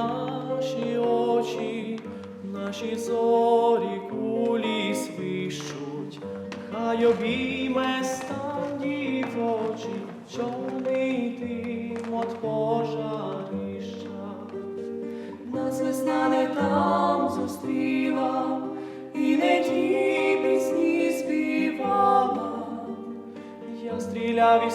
Наші очі, наші зорі кулі свищуть, хай обійме стан дівочі, чорний дим от пожарища. Нас весна не там зустріла, і не ті пісні співала. Я стріляв і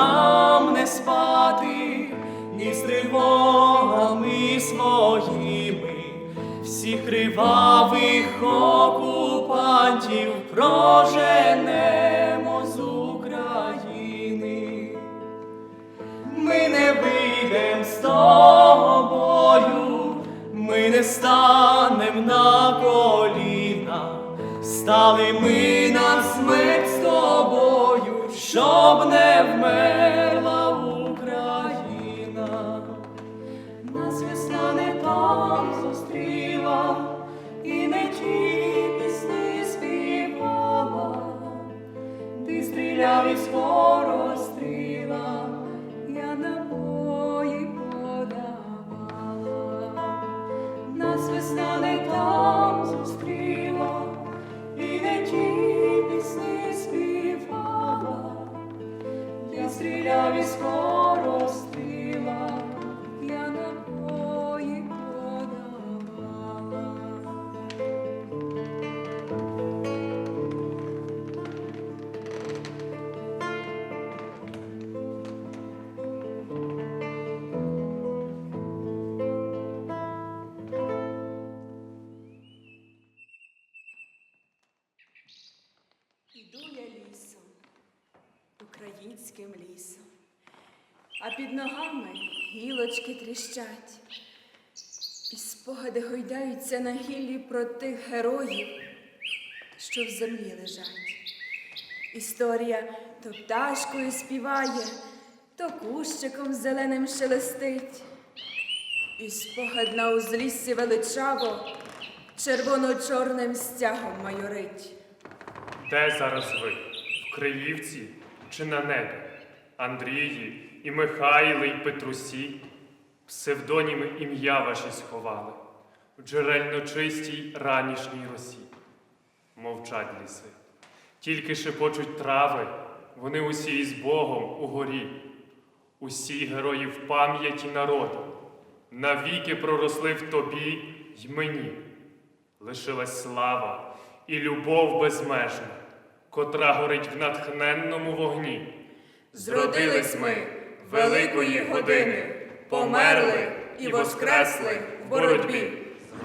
нам не спати, ні з тривогами своїми, всіх кривавих окупантів проженемо з України. Ми не вийдем з тобою, ми не станем на коліна, стали ми Іду я лісом, українським лісом, а під ногами гілочки тріщать, і спогади гойдаються на гіллі про тих героїв, що в землі лежать. Історія то пташкою співає, то кущиком зеленим шелестить, і спогад на узліссі величаво червоно-чорним стягом майорить. Де зараз ви? В Криївці чи на небі? Андрії і Михайле, і Петрусі, псевдоніми ім'я ваші сховали в джерельно чистій ранішній росі. Мовчать ліси, тільки шепочуть трави, вони усі із Богом у горі, усі герої в пам'яті народу, навіки проросли в тобі й мені. Лишилась слава і любов безмежна, котра горить в натхненному вогні. Зродились ми великої години, померли і воскресли в боротьбі.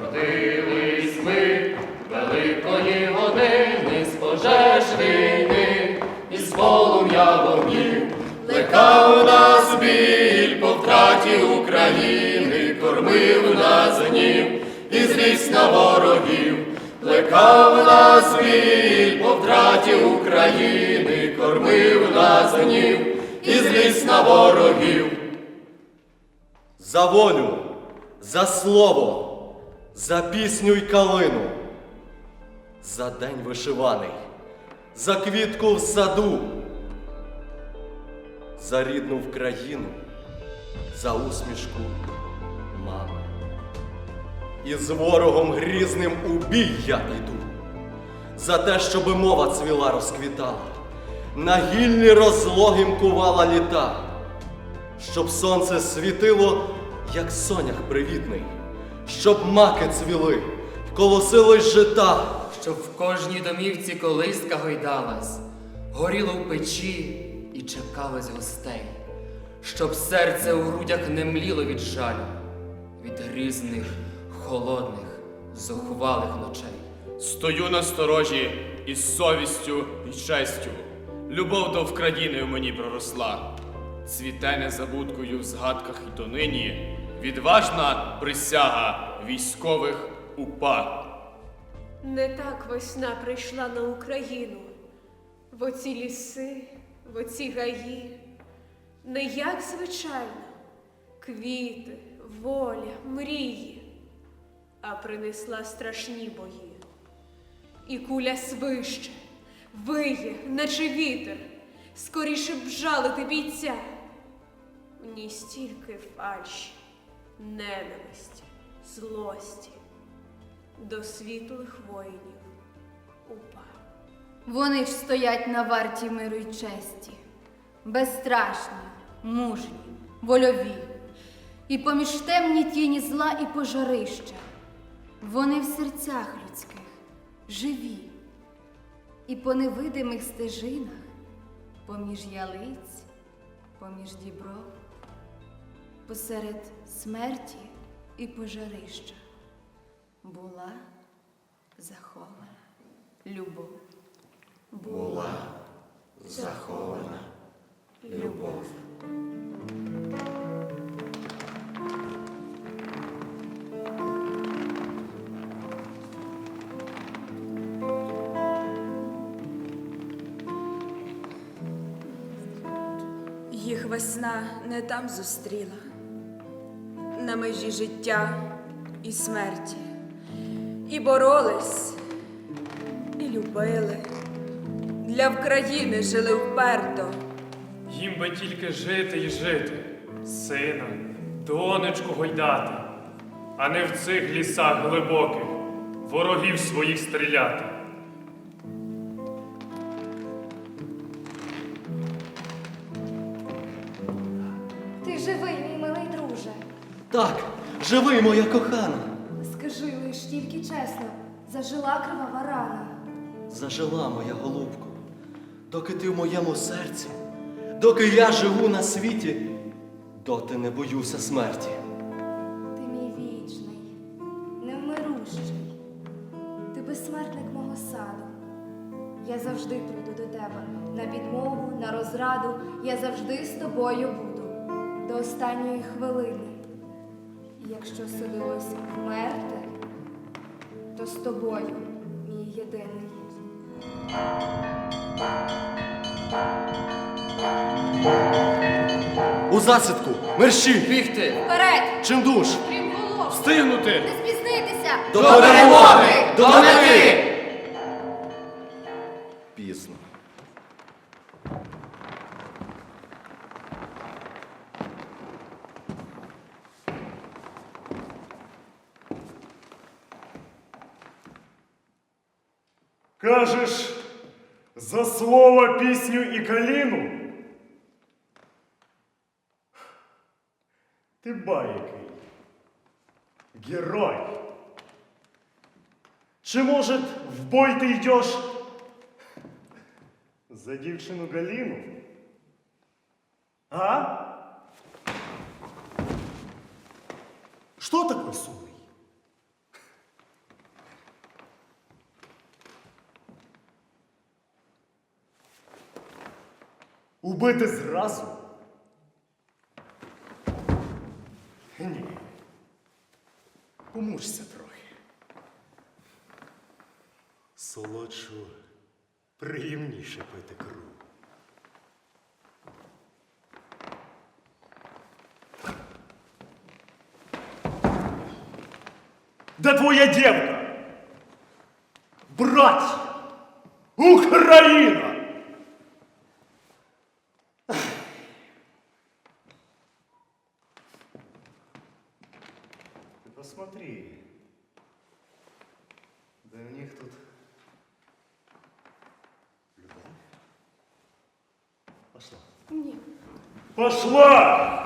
Родились ми великої години з пожеж війни, і з полум'я вогнів, плекав нас біль по втраті України, кормив нас гнів і злість на ворогів, плекав нас біль по втраті України, кормив нас гнів і злість на ворогів. За волю, за слово, за пісню й калину, за день вишиваний, за квітку в саду, за рідну в країну, за усмішку. І з ворогом грізним у бій я іду, за те, щоби мова цвіла розквітала, на гіллі розлогим кувала літа, щоб сонце світило, як сонях привітний, щоб маки цвіли, колосилось жита. Щоб в кожній домівці колиска гойдалась, горіло в печі і чекалось гостей, щоб серце у грудях не мліло від жалю, від грізних, холодних, зухвалих ночей. Стою на сторожі із совістю і честю. Любов до вкрадіни в мені проросла. Цвіте незабудкою в згадках і донині. Відважна присяга військових упа. Не так весна прийшла на Україну, в оці ліси, в оці гаї, не як звичайно, квіти, воля, мрії, а принесла страшні бої. І куля свище, виє, наче вітер, скоріше б жалити бійця. В ній стільки фальші, ненависті, злості до світлих воїнів упа. Вони ж стоять на варті миру й честі, безстрашні, мужні, вольові, і поміж темні тіні зла і пожарища. Вони в серцях людських живі, і по невидимих стежинах, поміж ялиць, поміж дібров, посеред смерті і пожарища була захована любов. Їх весна не там зустріла, на межі життя і смерті. І боролись, і любили, для України жили вперто. Їм би тільки жити і жити, сина, донечку гойдати, а не в цих лісах глибоких ворогів своїх стріляти. Живи, моя кохана. Скажи лиш тільки чесно, зажила кривава рана. Зажила моя голубко, доки ти в моєму серці, доки я живу на світі, доти не боюся смерті. Ти мій вічний, невмирущий. Ти безсмертник мого саду. Я завжди прийду до тебе на підмогу, на розраду. Я завжди з тобою буду до останньої хвилини. Якщо судилось вмерти, то з тобою, мій єдиний. У засідку, мерщі, Бігти! Вперед! чим душ, Встигнути! Не спізнитися! до перемоги, до мети! каліну? Ти байкий. Герой. Чи, может, в бой ты идешь за дівчину Галіну? А? Что такое сумный? Убити зразу? Ні. Помучся трохи. Солодшу, приємніше пити кру. Де твоя дівка? Братья! Україна! Ты посмотри. Да у них тут любовь. Пошла! Ні. Пошла!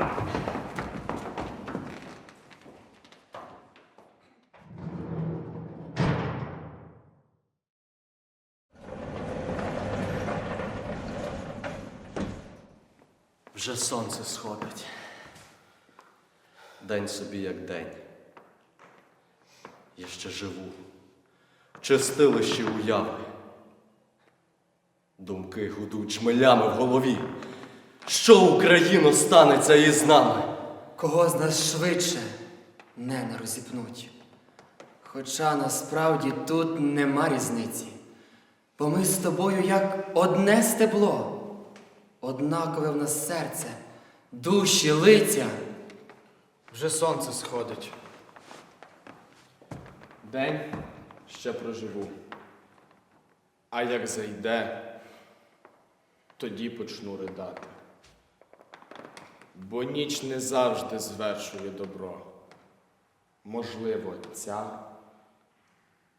Вже сонце сходить. День собі як день. Я ще живу. В чистилищі уяви. Думки гудуть чмелями в голові. Що Україно станеться із нами? Кого з нас швидше не на розіпнуть. Хоча насправді тут нема різниці. Бо ми з тобою як одне стебло, однакове в нас серце, душі, лиця. Вже сонце сходить. День ще проживу. А як зайде, тоді почну ридати. Бо ніч не завжди звершує добро. Можливо, ця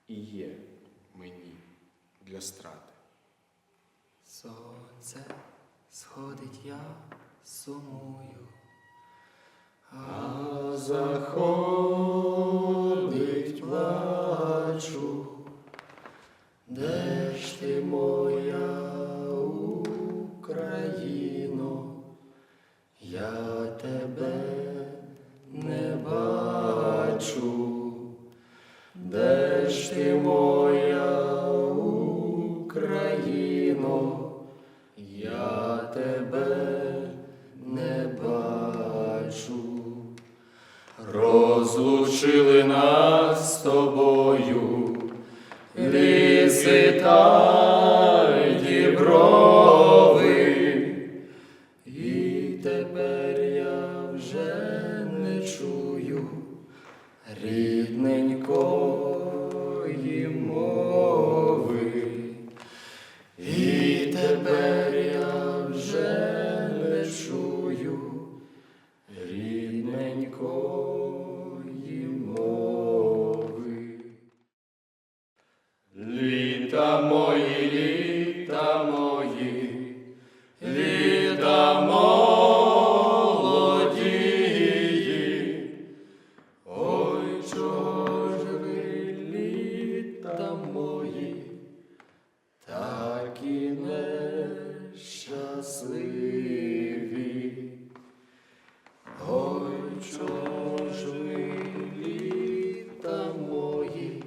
і є мені для страти. Сонце сходить, я сумую. А заходить плачу, Де ж ти моя Де Ой, чого літа мої, такі нещасливі. Ой, чого ж ви літа мої,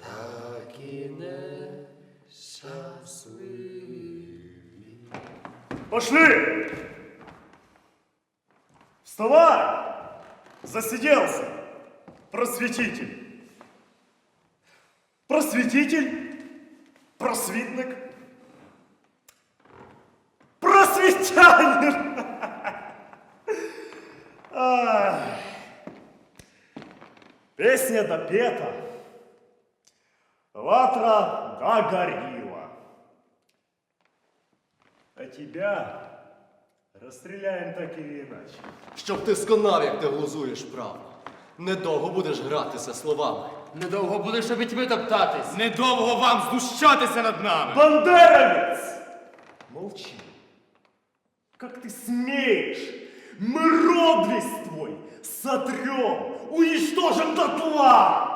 такі нещасливі. Пошли! Просветитель! Просветитель? Просвітник? Просвітянин! Ай. Песня допета, ватра догорила. А тебя расстреляем так или иначе. Щоб ти сконав, як ти глузуєш правду. Недовго будеш гратися словами. Недовго будеш у пітьми топтатись. Недовго вам знущатися над нами! Бандеровец! Молчи. Как ты смеешь? Мы род весь твой сотрем, уничтожим дотла!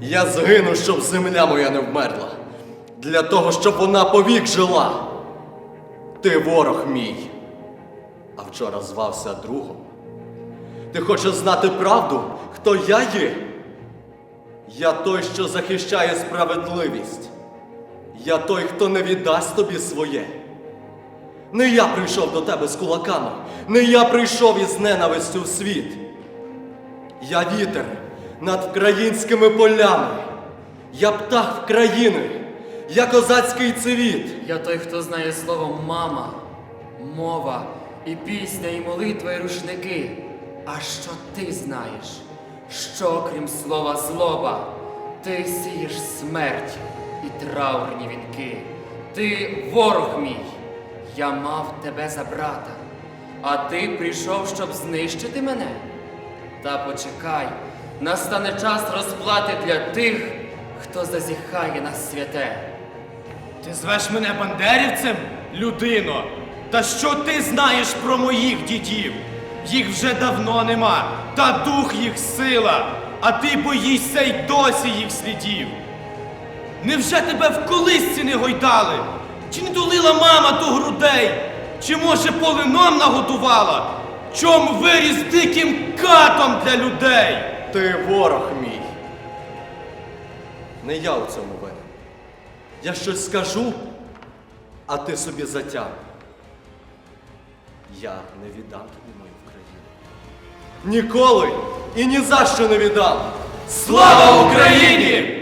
Я згину, щоб земля моя не вмерла. Для того, щоб вона повік жила. Ти ворог мій. А вчора звався другом. Ти хочеш знати правду, хто я є? Я той, що захищає справедливість. Я той, хто не віддасть тобі своє. Не я прийшов до тебе з кулаками, не я прийшов із ненавистю в світ. Я вітер над українськими полями. Я птах країни, я козацький цивіт. Я той, хто знає слово мама, мова, і пісня, і молитва, і рушники. А що ти знаєш? Що, крім слова злоба, ти сієш смерть і траурні вінки. Ти ворог мій, я мав тебе за брата, а ти прийшов, щоб знищити мене. Та почекай, настане час розплати для тих, хто зазіхає на святе. Ти звеш мене бандерівцем, людино? Та що ти знаєш про моїх дідів? Їх вже давно нема, та дух їх сила, а ти боїшся й досі їх слідів. Невже тебе в колисці не гойдали? Чи не долила мама до грудей? Чи може полином нагодувала? Чом виріс диким катом для людей? Ти ворог мій. Не я у цьому. Я щось скажу, а ти собі затяг. Я не віддам тобі мою країну. Ніколи і ні за що не віддам. Слава Україні!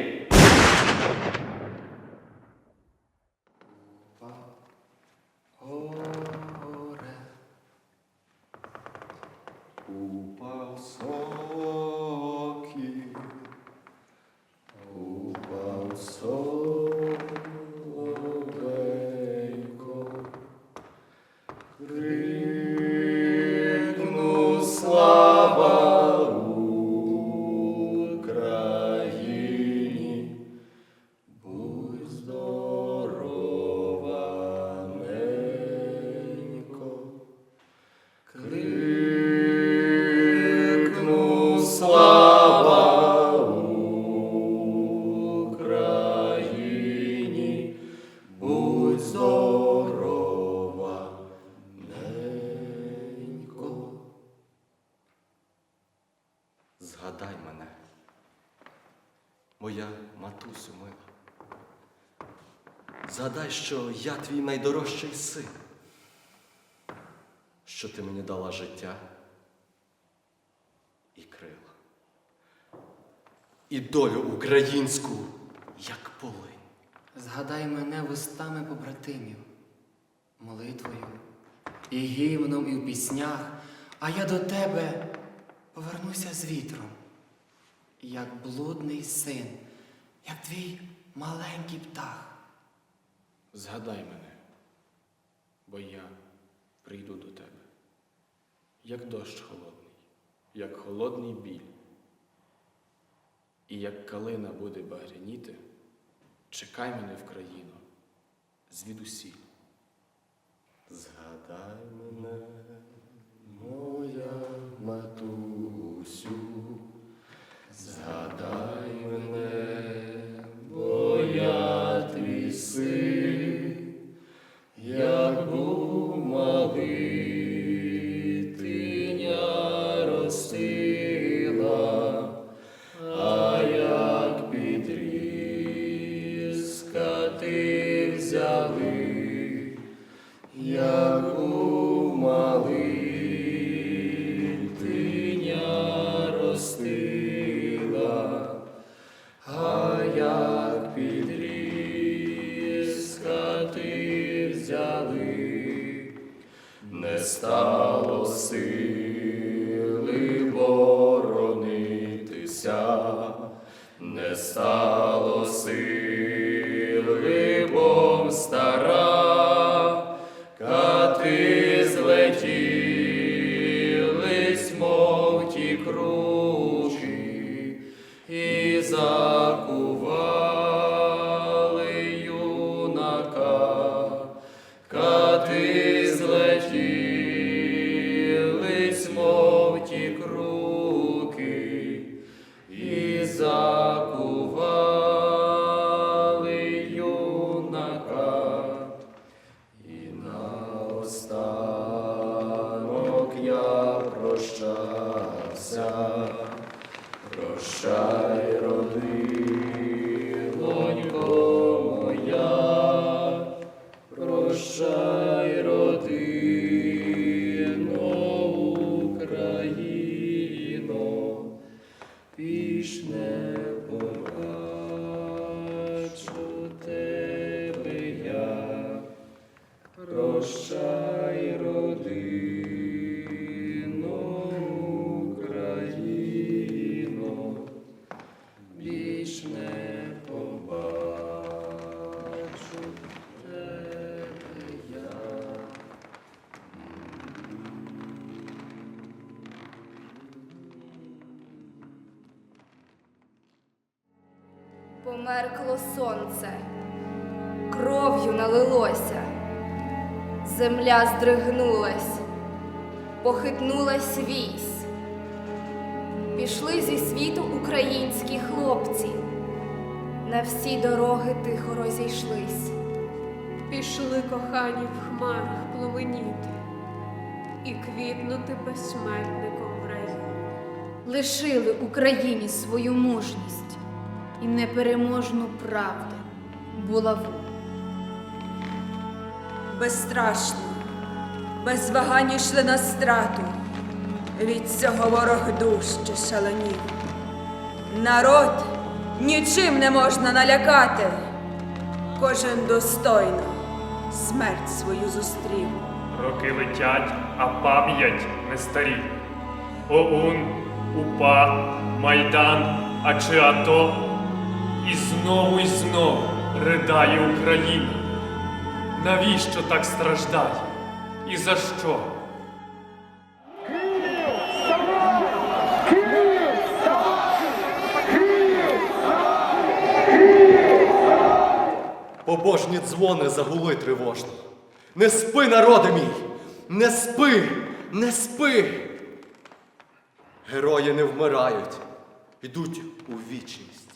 Я твій найдорожчий син що ти мені дала життя і крила. І долю українську, як полинь. Згадай мене вустами побратимів, молитвою і гімном, і в піснях, а я до тебе повернуся з вітром, як блудний син, як твій маленький птах. Згадай мене, бо я прийду до тебе, як дощ холодний, як холодний біль. І як калина буде багряніти, чекай мене в країну звідусіль. Згадай мене, моя матусю, згадай і Померкло сонце, кров'ю налилося, земля здригнулась, похитнулась вісь. Пішли зі світу українські хлопці, на всі дороги тихо розійшлись. Пішли кохані в хмарах пломеніти і квітнути безсмертником в раю. Лишили Україні свою мужність і непереможну правду булаву. Безстрашно, без вагань йшли на страту. Від цього ворог дужче шаленів. Народ нічим не можна налякати. Кожен достойно смерть свою зустрів. Роки летять, а пам'ять не старіє. ОУН, УПА, Майдан, а чи АТО. І знову і знову ридає Україна. Навіщо так страждає? І за що? Побожні дзвони загули тривожно. Не спи, народи мій! Не спи! Не спи! Герої не вмирають, ідуть у вічність.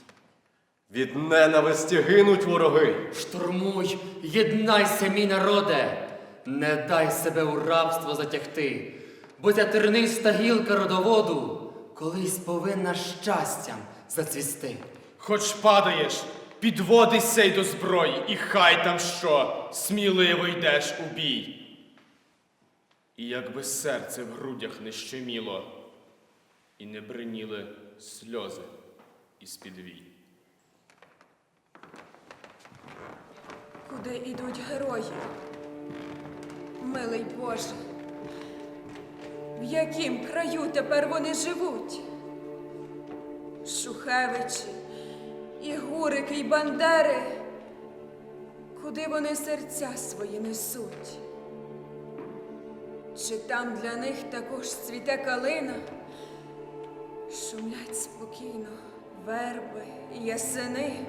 Від ненависті гинуть вороги. Штурмуй, єднайся, мій народе, не дай себе у рабство затягти, бо ця терниста гілка родоводу колись повинна щастям зацвісти. Хоч падаєш, підводишся й до зброї, і хай там що, сміливо йдеш у бій. І якби серце в грудях не щеміло, і не бриніли сльози із-під вій. Куди ідуть герої? Милий Боже, в яким краю тепер вони живуть? Шухевичі, і гурики, і бандери, куди вони серця свої несуть? Чи там для них також цвіте калина? Шумлять спокійно верби і ясени.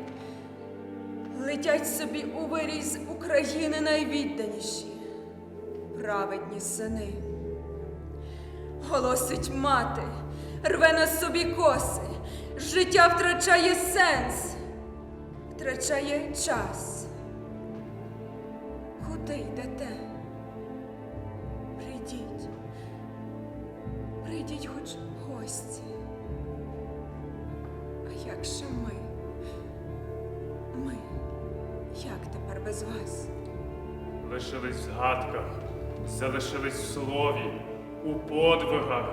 Летять собі у виріз України найвідданіші, праведні сини. Голосить мати, рве на собі коси, життя втрачає сенс, втрачає час. У подвигах,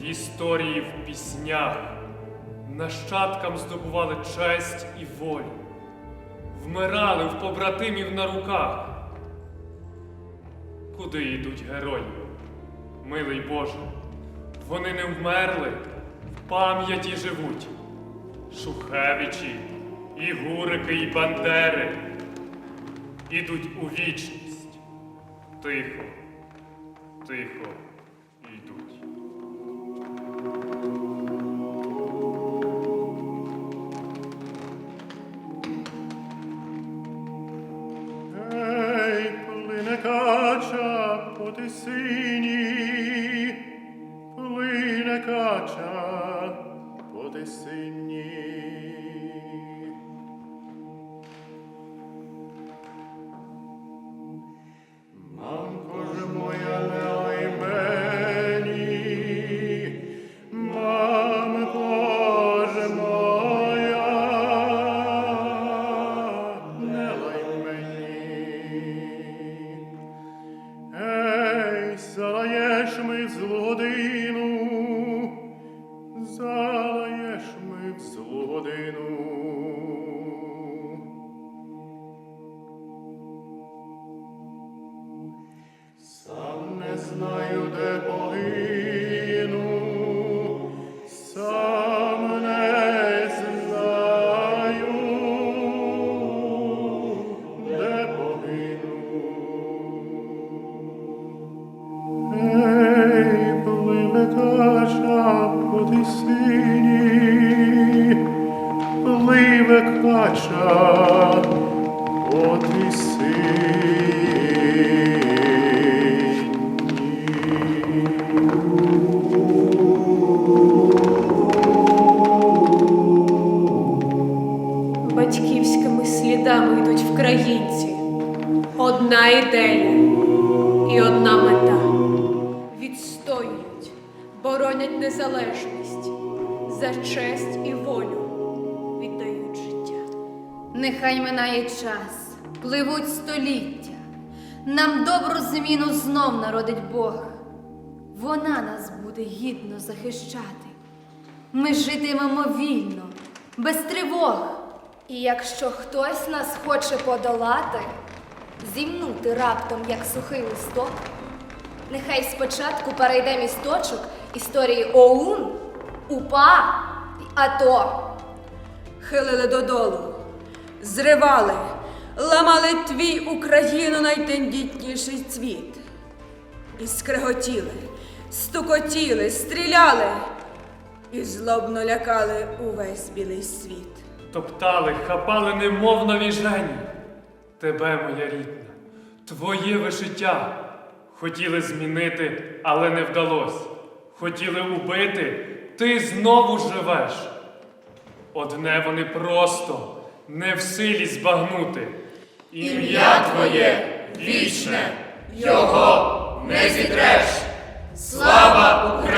в історії, в піснях. Нащадкам здобували честь і волю, вмирали в побратимів на руках. Куди йдуть герої? Милий Боже, вони не вмерли, в пам'яті живуть. Шухевичі, і гурики, і бандери ідуть у вічність. Тихо, тихо watch пливуть століття. Нам добру зміну знов народить Бог. Вона нас буде гідно захищати. Ми житимемо вільно, без тривог. І якщо хтось нас хоче подолати, зімнути раптом, як сухий листок, нехай спочатку перейде місточок історії ОУН, УПА і АТО. Хилили додолу, зривали, ламали твій Україну найтендітніший цвіт. І скреготіли, стукотіли, стріляли і злобно лякали увесь білий світ. Топтали, хапали, немов навіжені. Тебе, моя рідна, твоє вишиття. Хотіли змінити, але не вдалось. Хотіли убити, ти знову живеш. Одне вони просто не в силі збагнути. Ім'я Твоє вічне, Його не зітреш. Слава Україні!